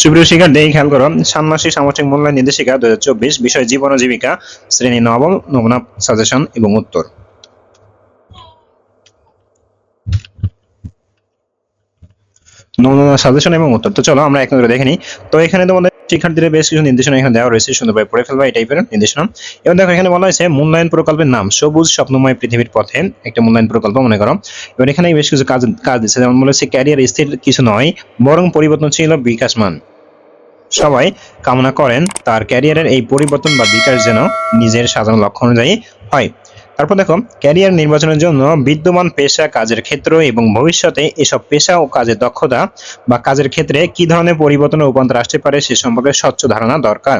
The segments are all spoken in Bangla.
সুপ্রিয় শিক্ষার্থী, খেয়াল করো, ষান্মাসিক সামষ্টিক মূল্যায়ন নির্দেশিকা দু হাজার চব্বিশ বিষয় জীবন ও জীবিকা, শ্রেণি নবম, নমুনা সাজেশন এবং উত্তর। নমুনা সাজেশন এবং উত্তর। তো চলো আমরা এক নজরে দেখে নিই। তো এখানে তোমাদের শিক্ষার্থীদের বেশ কিছু নির্দেশনা এখানে দেওয়া রয়েছে সুন্দরভাবে পড়ে ফেলবা, এই টাইপের নির্দেশনা। এবং দেখো, এখানে বলা হয়েছে মূল্যায়ন প্রকল্পের নাম, সবুজ স্বপ্নময় পৃথিবীর পথে একটা মূল্যায়ন প্রকল্প, মনে করো। এবার এখানে বেশ কিছু কাজ কাজ দিচ্ছে। যেমন বলেছে ক্যারিয়ার স্থির কিছু নয়, বরং পরিবর্তনশীল বিকাশমান। সবাই কামনা করেন তার ক্যারিয়ারের এই পরিবর্তন বা বিকাশ যেন নিজের সাধারণ লক্ষ্য অনুযায়ী হয়। তারপর দেখো, ক্যারিয়ার নির্বাচনের জন্য বিদ্যমান পেশা, কাজের ক্ষেত্র এবং ভবিষ্যতে এসব পেশা ও কাজের দক্ষতা বা কাজের ক্ষেত্রে কি ধরনের পরিবর্তন রূপান্তর আসতে পারে সে সম্পর্কে স্বচ্ছ ধারণা দরকার।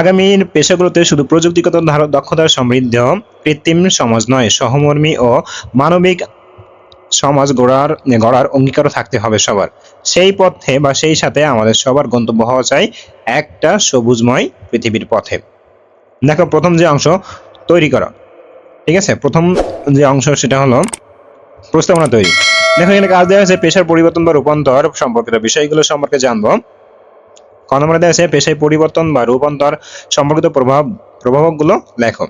আগামীর পেশাগুলোতে শুধু প্রযুক্তিগত দক্ষতার সমৃদ্ধ, কৃত্রিম সমাজ নয়, সহমর্মী ও মানবিক সমাজ গড়ার গড়ার অঙ্গীকারও থাকতে হবে সবার। সেই পথে বা সেই সাথে আমাদের সবার গন্তব্য হওয়া চাই একটা সবুজময় পৃথিবীর পথে। দেখো, প্রথম যে অংশ, তৈরি করা। ঠিক আছে? প্রথম যে অংশ, সেটা হলো প্রস্তাবনা তৈরি। দেখো, এখানে কাজ দেওয়া হয়েছে পেশার পরিবর্তন বা রূপান্তর সম্পর্কিত বিষয়গুলো সম্পর্কে জানব। ক দেওয়া আছে পেশায় পরিবর্তন বা রূপান্তর সম্পর্কিত প্রভাব, প্রভাবকগুলো লেখো।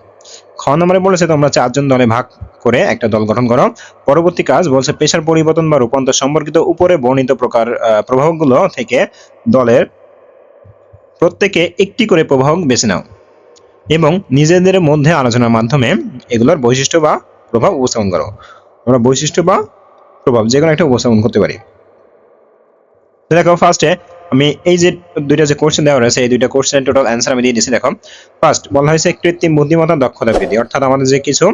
খ নম্বরে বলেছে তোমরা চারজন দলে ভাগ করে একটা দল গঠন করো। পরবর্তী কাজ বলছে পেশার পরিবর্তন বা রূপান্তর সম্পর্কিত উপরে বর্ণিত প্রকার আহ, প্রভাবকগুলো থেকে দলের প্রত্যেকে একটি করে প্রভাবক বেছে নাও এবং নিজেদের মধ্যে আলোচনার মাধ্যমে এগুলোর বৈশিষ্ট্য বা প্রভাব উপস্থাপন করো। আমরা বৈশিষ্ট্য বা প্রভাব যে কোনো একটা উপস্থাপন করতে পারি। দেখো ফার্স্টে আমি এই যে দুইটা যে কোশ্চেন দেওয়া রয়েছে, এই দুইটা কোশ্চেনের টোটাল অ্যান্সার আমি দিয়ে দিচ্ছি দেখো। ফার্স্ট বলা হয়েছে কৃত্রিম বুদ্ধিমত্তা দক্ষতা বৃদ্ধি। অর্থাৎ আমাদের যে কিছু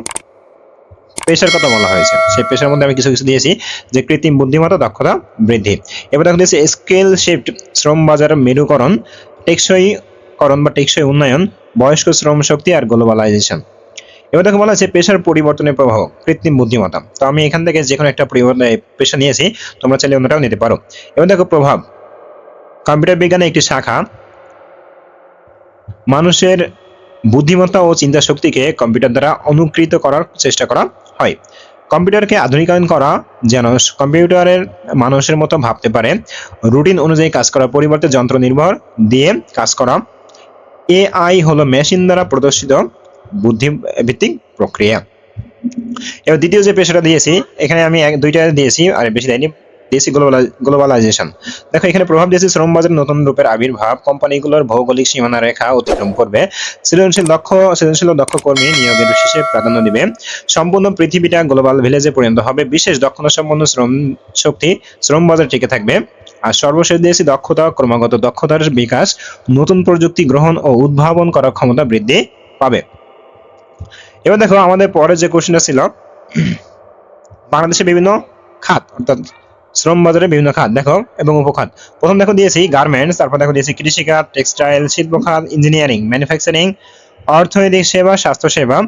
পেশার কথা বলা হয়েছে, সেই পেশার মধ্যে আমি কিছু কিছু দিয়েছি যে কৃত্রিম বুদ্ধিমত্তা দক্ষতা বৃদ্ধি। এবার দেখো দিয়েছে স্কেল শিফট, শ্রম বাজার, মেরুকরণ, টেকসই করণ বা টেকসই উন্নয়ন, বয়স্ক শ্রম শক্তি আর গ্লোবালাইজেশন এবার দেখো বলা আছে পেশার পরিবর্তনের প্রভাব কৃত্রিম বুদ্ধিমত্তা। তো আমি এখান থেকে যে কোনো একটা পরিবর্তন পেশা নিয়েছি, তোমরা চাইলে অন্যটাও নিতে পারো। এবার দেখো প্রভাব। কম্পিউটার বিজ্ঞানের একটি শাখা। মানুষের বুদ্ধিমত্তা ও চিন্তা শক্তিকে কম্পিউটার দ্বারা অনুকৃত করার চেষ্টা করা হয়। কম্পিউটারকে আধুনিকায়ন করা যেন কম্পিউটারের মানুষের মতো ভাবতে পারে, রুটিন অনুযায়ী কাজ করার পরিবর্তে যন্ত্র নির্ভর দিয়ে কাজ করা। এআই হলো মেশিন দ্বারা প্রদর্শিত বুদ্ধি ভিত্তিক প্রক্রিয়া। এবার দ্বিতীয় যে পেশাটা দিয়েছি, এখানে আমি এক, দুইটা দিয়েছি, আর বেশি দেয়নি। দিয়েছি গ্লোবালাইজেশন দেখো, এখানে প্রভাব দিয়েছে শ্রম বাজার নতুন রূপের আবির্ভাব। কোম্পানিগুলোর ভৌগোলিক সীমানা রেখা অতিক্রম করবে। সৃজনশীল দক্ষ সৃজনশীল দক্ষ কর্মী নিয়োগের বিশেষে প্রাধান্য দিবে। সম্পূর্ণ পৃথিবীটা গ্লোবাল ভিলেজে পরিণত হবে। বিশেষ দক্ষতা সম্পন্ন শ্রম শক্তি শ্রম বাজার টিকে থাকবে। আর সর্বশেষ দিয়েছি দক্ষতা, ক্রমাগত দক্ষতার বিকাশ, নতুন প্রযুক্তি গ্রহণ ও উদ্ভাবন করার ক্ষমতা বৃদ্ধি পাবে। এবার দেখো, আমাদের পরে যে কোশ্চেনটা ছিল বাংলাদেশে বিভিন্ন খাত, অর্থাৎ শ্রম বাজারে বিভিন্ন খাত, দেখো, এবং উপখাত। প্রথম দেখো দিয়েছি গার্মেন্টস তারপর দেখো দিয়েছি কৃষিখাত টেক্সটাইল শিল্প খাত ইঞ্জিনিয়ারিং ম্যানুফ্যাকচারিং অর্থনৈতিক সেবা স্বাস্থ্য সেবা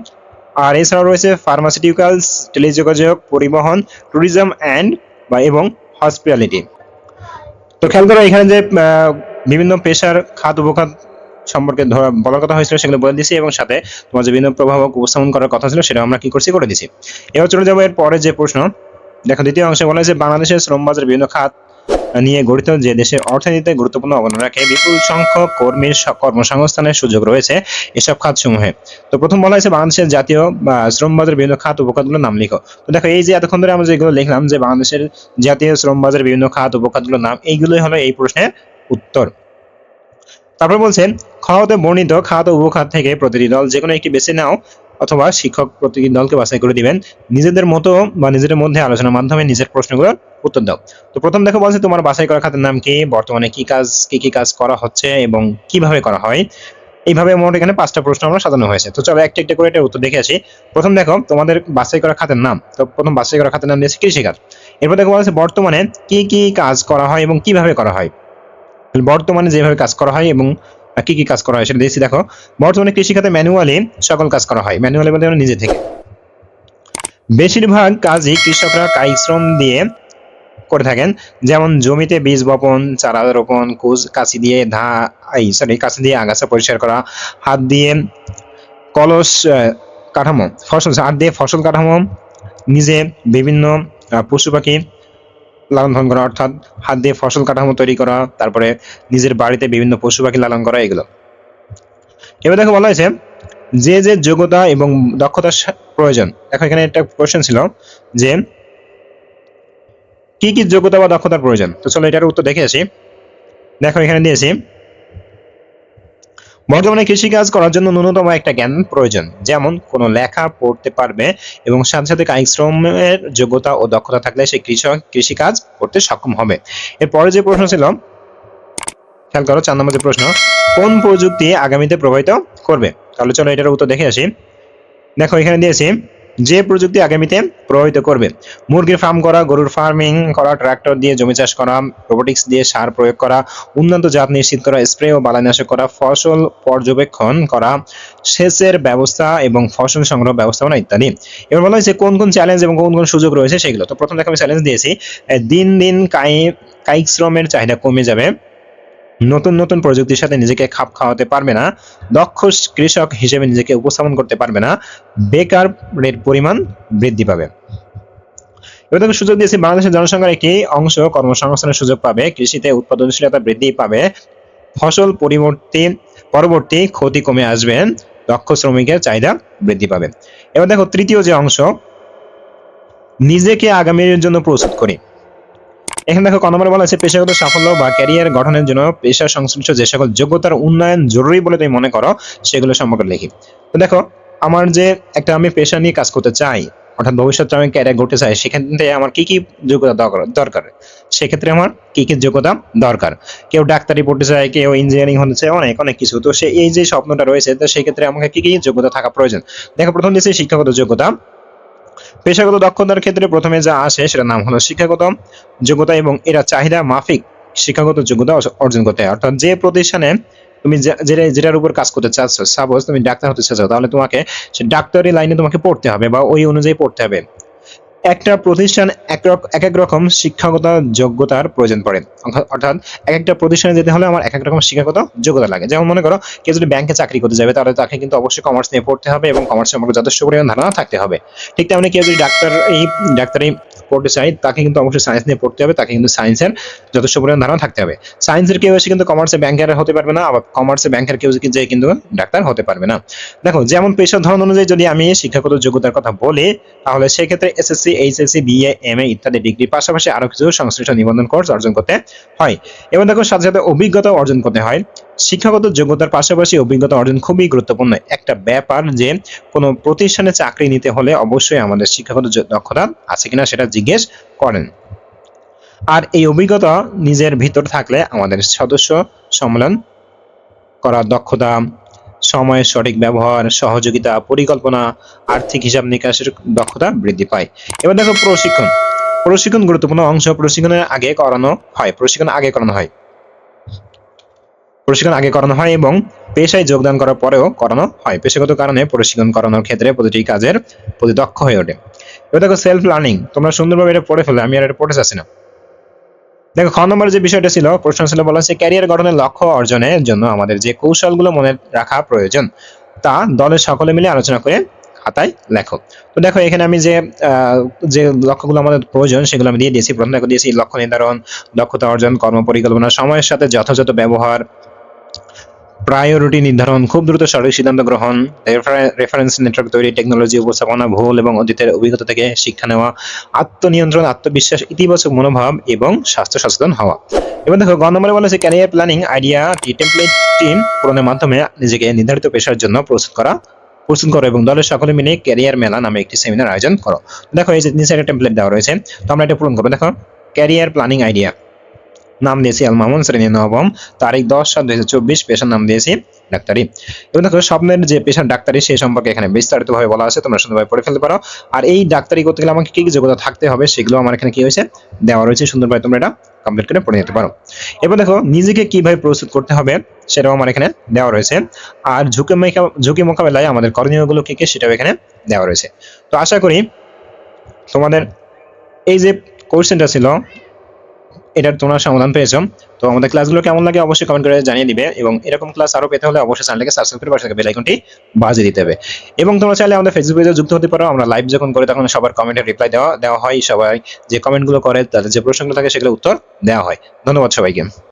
আর এছাড়াও রয়েছে ফার্মাসিউটিক্যালস টেলিযোগাযোগ, পরিবহন ট্যুরিজম অ্যান্ড বা এবং হসপিটালিটি তো খেয়াল করো, এখানে যে বিভিন্ন পেশার খাত, উপখাত সম্পর্কে বলার কথা হয়েছিল, সেগুলো বলে দিয়েছি এবং সাথে তোমার যে বিভিন্ন প্রভাবক উপস্থাপন করার কথা ছিল সেটা আমরা কি করছি, করে দিছি এবার চলে যাব এর পরে যে প্রশ্ন দেখো দ্বিতীয় অংশে বলা হয়েছে, বাংলাদেশের শ্রম বাজার বিভিন্ন খাত নিয়ে গঠিত যে দেশের অর্থনীতিতে গুরুত্বপূর্ণ অবদান রাখে, বিপুল সংখ্যক কর্মীর কর্মসংস্থানের সুযোগ রয়েছে এসব খাত সমূহে তো প্রথম বলা হয়েছে, বাংলাদেশের জাতীয় শ্রম বাজার বিভিন্ন খাত উপখাতগুলোর নাম লিখো। তো দেখো, এই যে এতক্ষণ ধরে আমরা যেগুলো লিখলাম যে বাংলাদেশের জাতীয় শ্রম বাজার বিভিন্ন খাত উপখাতগুলোর নাম, এইগুলোই হলো এই প্রশ্নের উত্তর। তারপর বলছেন খাওয়াতে বর্ণিত খাত উপখাত থেকে প্রতিটি দল যে কোনো একটি বেছে নাও অথবা শিক্ষক প্রতিটি দলকে বাছাই করে দিবেন। নিজেদের মতো বা নিজেদের মধ্যে আলোচনার মাধ্যমে নিজের প্রশ্নগুলোর উত্তর দাও। তো প্রথম দেখো বলছে তোমার বাছাই করা খাতের নাম কি? বর্তমানে কি কাজ, কি কি কাজ করা হচ্ছে এবং কীভাবে করা হয়? এইভাবে মোট এখানে পাঁচটা প্রশ্ন আমরা সাজানো হয়েছে। তো চলো একটা একটা করে এটার উত্তর দেখে আসি। প্রথম দেখো, তোমাদের বাছাই করা খাতের নাম। তো প্রথম বাছাই করা খাতের নাম দিয়েছে কৃষিকাজ। এরপর দেখো বলছে বর্তমানে কি কি কাজ করা হয় এবং কীভাবে করা হয়? বর্তমানে যেভাবে কাজ করা হয় এবং কি কি কাজ করা হয় সেটা দেখছি, দেখো। বর্তমানে কৃষিখাতে ম্যানুয়ালি সকল কাজ করা হয়। ম্যানুয়ালি বলতে নিজে থেকে। বেশিরভাগ কাজই কৃষকরা কায়িক শ্রম দিয়ে করে থাকেন। যেমন জমিতে বীজ বপন, চারা রোপণ কাঁচি দিয়ে ধা এই সরি কাঁচি দিয়ে আগাছা পরিষ্কার করা, হাত দিয়ে কলস কাঠামো, ফসল, হাত দিয়ে ফসল কাঠামো, নিজে বিভিন্ন পশু পাখি লালন পালন করা, অর্থাৎ হাত দিয়ে ফসল কাঠামো তৈরি করা, তারপরে নিজের বাড়িতে বিভিন্ন পশু পাখি লালন করা, এগুলো। এবার দেখো বলা হয়েছে, যে যে যোগ্যতা এবং দক্ষতার প্রয়োজন। এখন এখানে একটা কোশ্চেন ছিল যে, কি কি যোগ্যতা বা দক্ষতার প্রয়োজন? তো চলো এটার উত্তর দেখে আসি। দেখো এখানে দিয়েছি বর্তমানে কৃষিকাজ করার জন্য ন্যূনতম একটা জ্ঞান প্রয়োজন, যেমন কোনো লেখা পড়তে পারবে এবং সাথে সাথে কায়িক শ্রমের যোগ্যতা ও দক্ষতা থাকলে সে কৃষক কৃষিকাজ করতে সক্ষম হবে। এরপরে যে প্রশ্ন ছিল, খেয়াল করো চার নম্বর যে প্রশ্ন, কোন প্রযুক্তি আগামীতে প্রভাবিত করবে? তাহলে চলো এটার উত্তর দেখে আসি। দেখো এখানে দিয়েছি যে প্রযুক্তি আগামীতে প্রভাবিত করবে। মুরগির ফার্ম করা, গরুর ফার্মিং করা ট্রাক্টর দিয়ে জমি চাষ করা রোবোটিক্স দিয়ে সার প্রয়োগ করা, উন্নত জাত নিশ্চিত করা স্প্রে ও বালাইনাশক করা, ফসল পর্যবেক্ষণ করা, সেচের ব্যবস্থা এবং ফসল সংগ্রহ ব্যবস্থাপনা ইত্যাদি। এবার বলা হয়েছে কোন কোন চ্যালেঞ্জ এবং কোন কোন সুযোগ রয়েছে সেগুলো। তো প্রথম দেখো আমি চ্যালেঞ্জ দিয়েছি দিন দিন কায়িক শ্রমের চাহিদা কমে যাবে। নতুন নতুন প্রযুক্তির সাথে নিজেকে খাপ খাওয়াতে পারবে না, দক্ষ কৃষক হিসেবে নিজেকে উপস্থাপন করতে পারবে না বেকারের পরিমাণ বৃদ্ধি পাবে। এবার দেখো সুযোগ দিয়েছি বাংলাদেশের জনসংখ্যার একটি অংশ, কর্মসংস্থানের সুযোগ পাবে, কৃষিতে উৎপাদনশীলতা বৃদ্ধি পাবে, ফসল পরিবর্তী, পরবর্তী ক্ষতি কমে আসবে, দক্ষ শ্রমিকের চাহিদা বৃদ্ধি পাবে। এবার দেখো তৃতীয় যে অংশ, নিজেকে আগামীর জন্য প্রস্তুত করি। এখানে দেখো ক বলা আছে পেশাগত সাফল্য বা ক্যারিয়ার গঠনের জন্য পেশা সংশ্লিষ্ট যে সকল যোগ্যতার উন্নয়ন জরুরি বলে তুমি মনে করো, সেগুলো সম্পর্কে লিখি। তো দেখো, আমার যে একটা আমি পেশা নিয়ে কাজ করতে চাই, অর্থাৎ ভবিষ্যতে আমি ক্যারিয়ার করতে চাই থেকে আমার কি কি যোগ্যতা দরকার সেক্ষেত্রে আমার কি কি যোগ্যতা দরকার? কেউ ডাক্তারি পড়তে চায়, কেউ ইঞ্জিনিয়ারিং হতে চায়, অনেক অনেক কিছু। তো সে, এই যে স্বপ্নটা রয়েছে, তো সেক্ষেত্রে আমাকে কি কি যোগ্যতা থাকা প্রয়োজন? দেখো, প্রথম দিয়েছে শিক্ষাগত যোগ্যতা পেশাগত দক্ষতার ক্ষেত্রে প্রথমে যা আসে সেটার নাম হলো শিক্ষাগত যোগ্যতা এবং এরা চাহিদা মাফিক শিক্ষাগত যোগ্যতা অর্জন করতে হয়। অর্থাৎ যে প্রতিষ্ঠানে তুমি যেটা যেটার উপর কাজ করতে চাচ্ছ সাপোজ তুমি ডাক্তার হতে চাচ্ছ, তাহলে তোমাকে সে ডাক্তারি লাইনে তোমাকে পড়তে হবে বা ওই অনুযায়ী পড়তে হবে। একটা প্রতিষ্ঠান এক এক এক রকম শিক্ষাগত যোগ্যতার প্রয়োজন পড়ে। অর্থাৎ- এক একটা প্রতিষ্ঠানে যেতে হলে আমার এক এক রকম শিক্ষাগত যোগ্যতা লাগে। যেমন মনে করো, কেউ যদি ব্যাংকে চাকরি করতে যাবে, তাহলে তাকে কিন্তু অবশ্যই কমার্স নিয়ে পড়তে হবে এবং কমার্স সম্পর্কে যথেষ্ট পরিমাণ ধারণা থাকতে হবে। ঠিক তেমনি কেউ যদি ডাক্তার এই ডাক্তারি পড়তে চায় তাকে কিন্তু অবশ্যই সায়েন্স নিয়ে পড়তে হবে, তাকে কিন্তু সায়েন্সের যথেষ্ট পরিমাণ ধারণা থাকতে হবে। সায়েন্সের কেউ এসে কিন্তু কমার্সে ব্যাংকার হতে পারবে না, আবার কমার্সে ব্যাংকার কেউ যে কিন্তু ডাক্তার হতে পারবে না। দেখো, যেমন পেশার ধরন অনুযায়ী যদি আমি শিক্ষাগত যোগ্যতার কথা বলি, তাহলে সেক্ষেত্রে এসএসসি এইচএসসি বিএ এমএ ইত্যাদি ডিগ্রি পাশাপাশি আরও কিছু সংশ্লিষ্ট নিবন্ধন কোর্স অর্জন করতে হয়। এবং দেখো, সাথে সাথে অভিজ্ঞতা অর্জন করতে হয়। শিক্ষাগত যোগ্যতার পাশাপাশি অভিজ্ঞতা অর্জন খুবই গুরুত্বপূর্ণ একটা ব্যাপার যে, কোনো প্রতিষ্ঠানে চাকরি নিতে হলে অবশ্যই আমাদের শিক্ষাগত দক্ষতা আছে কিনা সেটা জিজ্ঞেস করেন। আর এই অভিজ্ঞতা নিজের ভিতর থাকলে আমাদের সদস্য সম্মেলন করার দক্ষতা, সময়ের সঠিক ব্যবহার, সহযোগিতা, পরিকল্পনা, আর্থিক হিসাব নিকাশের দক্ষতা বৃদ্ধি পায়। এবার দেখো প্রশিক্ষণ। প্রশিক্ষণ গুরুত্বপূর্ণ অংশ। প্রশিক্ষণের আগে করানো হয়। প্রশিক্ষণ আগে করানো হয়। প্রশিক্ষণ আগে করানো হয় এবং পেশায় যোগদান করার পরেও করানো হয়। পেশাগত কারণে প্রশিক্ষণ করানোর ক্ষেত্রে প্রতিটি কাজের প্রতি দক্ষ হয়ে ওঠে। এবার দেখো সেলফ লার্নিং তোমরা সুন্দরভাবে এটা পড়ে ফেলে আমি আর এটা পড়তে চাচ্ছি না। দেখো, খ নম্বর যে বিষয়টা ছিল প্রশ্ন ছিল বলা হচ্ছে ক্যারিয়ার গঠনের লক্ষ্য অর্জনের জন্য আমাদের যে কৌশলগুলো মনে রাখা প্রয়োজন, তা দলের সকলে মিলে আলোচনা করে খাতায় লেখো। তো দেখো, এখানে আমি যে যে লক্ষ্যগুলো আমাদের প্রয়োজন, সেগুলো আমি দিয়ে দিয়েছি। প্রথমে দেখো দিয়েছি লক্ষ্য নির্ধারণ, দক্ষতা অর্জন, কর্ম পরিকল্পনা, সময়ের সাথে যথাযথ ব্যবহার প্রায়োরিটি নির্ধারণ খুব দ্রুত সঠিক সিদ্ধান্ত গ্রহণ রেফারেন্স নেটওয়ার্ক তৈরি টেকনোলজি উপস্থাপনা ভুল এবং অতীতের অভিজ্ঞতা থেকে শিক্ষা নেওয়া, আত্মনিয়ন্ত্রণ, আত্মবিশ্বাস, ইতিবাচক মনোভাব এবং স্বাস্থ্য সচেতন হওয়া। এবার দেখো, গ নম্বরে ক্যারিয়ার প্ল্যানিং আইডিয়া টেমপ্লেট টিম পূরণের মাধ্যমে নিজেকে নির্ধারিত পেশার জন্য প্রস্তুত করা, প্রস্তুত করো এবং দলের সকলে মিলে ক্যারিয়ার মেলা নামে একটি সেমিনার আয়োজন করো। দেখো, এই যে নিচে একটা টেমপ্লেট দেওয়া রয়েছে, তো আমরা এটা পূরণ করব। দেখো ক্যারিয়ার প্ল্যানিং আইডিয়া নাম দিয়েছি আল মামুন, শ্রেণি নবম, তারিখ দশ সাত দুই চব্বিশ, পেশার নাম দিয়েছি ডাক্তারি। এবং দেখো, স্বপ্নের যে পেশার ডাক্তারি, সেই সম্পর্কে এখানে বিস্তারিতভাবে বলা আছে, তোমরা সুন্দরভাবে পড়ে ফেলতে পারো। আর এই ডাক্তারি করতে গেলে আমাকে কি কি যোগ্যতা থাকতে হবে, সেগুলো আমার এখানে কি হয়েছে, দেওয়া রয়েছে, সুন্দরভাবে তোমরা এটা কমপ্লিট করে পড়ে নিতে পারো। এবার দেখো, নিজেকে কীভাবে প্রস্তুত করতে হবে, সেটাও আমার এখানে দেওয়া রয়েছে। আর ঝুঁকি ঝুঁকি মোকাবেলায় আমাদের করণীয়গুলো কি কি, সেটাও এখানে দেওয়া রয়েছে। তো আশা করি তোমাদের এই যে কোশ্চেনটা ছিল এটার তোমরা সমাধান পেয়েছ। তো আমাদের ক্লাসগুলো কেমন লাগে অবশ্যই কমেন্ট করে জানিয়ে দিবে এবং এরকম ক্লাস আরও পেতে হলে অবশ্যই চ্যানেলকে সাবস্ক্রাইব করে পাশে থাকা লাইকনটি বাজিয়ে দিতে হবে। এবং তোমরা চাইলে আমাদের ফেসবুক পেজে যুক্ত হতে পারো। আমরা লাইভ যখন করে তখন সবার কমেন্টের রিপ্লাই দেওয়া দেওয়া হয়। সবাই যে কমেন্টগুলো করে, তাদের যে প্রশ্নগুলো থাকে সেগুলো উত্তর দেওয়া হয়। ধন্যবাদ সবাইকে।